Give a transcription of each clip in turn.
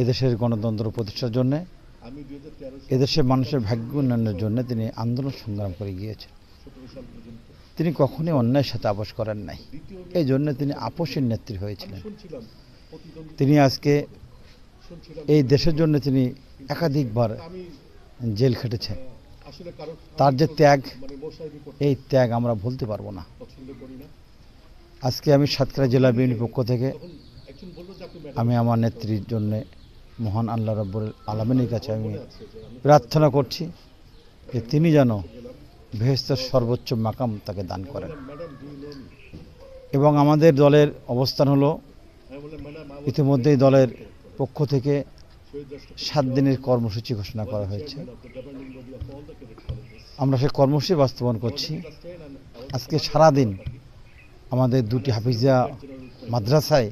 এদেশের গণতন্ত্র প্রতিষ্ঠার জন্যে, এদেশের মানুষের ভাগ্য উন্নয়নের জন্য তিনি আন্দোলন সংগ্রাম করে গিয়েছেন। তিনি কখনোই অন্যায়ের সাথে আপোষ করেন নাই। এই জন্য তিনি আপোষের নেত্রী হয়েছিলেন। তিনি আজকে এই দেশের জন্য তিনি একাধিকবার জেল খেটেছেন। তার যে ত্যাগ, এই ত্যাগ আমরা ভুলতে পারব না। আজকে আমি সাতক্ষীরা জেলা বিএনপির পক্ষ থেকে আমি আমার নেত্রীর জন্য মহান আল্লাহ রব্বুল আলমিনের কাছে আমি প্রার্থনা করছি যে তিনি যেন ভেস্তের সর্বোচ্চ মাকাম তাকে দান করেন। এবং আমাদের দলের অবস্থান হলো, ইতিমধ্যেই দলের পক্ষ থেকে সাত দিনের কর্মসূচি ঘোষণা করা হয়েছে। আমরা সেই কর্মসূচি বাস্তবায়ন করছি। আজকে সারাদিন আমাদের দুটি হাফিজা মাদ্রাসায়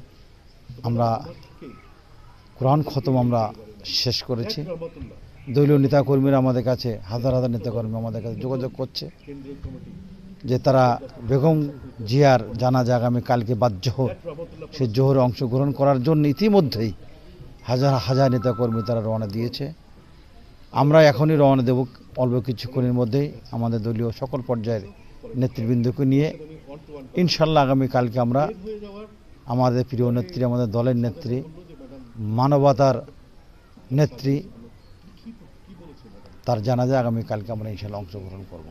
আমরা কোরআন খতম আমরা শেষ করেছি। দলীয় নেতাকর্মীরা আমাদের কাছে, হাজার হাজার নেতাকর্মী আমাদের কাছে যোগাযোগ করছে যে তারা বেগম জিয়ার জানাজা আগামী কালকে বাদ জোহর, সেই জোহরে অংশগ্রহণ করার জন্য ইতিমধ্যেই হাজার হাজার নেতাকর্মী তারা রওনা দিয়েছে। আমরা এখনই রওনা দেব অল্প কিছুক্ষণের মধ্যেই আমাদের দলীয় সকল পর্যায়ের নেতৃবৃন্দকে নিয়ে। ইনশাল্লাহ আগামী কালকে আমরা আমাদের প্রিয় নেত্রী, আমাদের দলের নেত্রী মানবতার নেত্রী তার জানাজা আগামীকালকে আমরা ইনশাল্লাহ অংশগ্রহণ করব।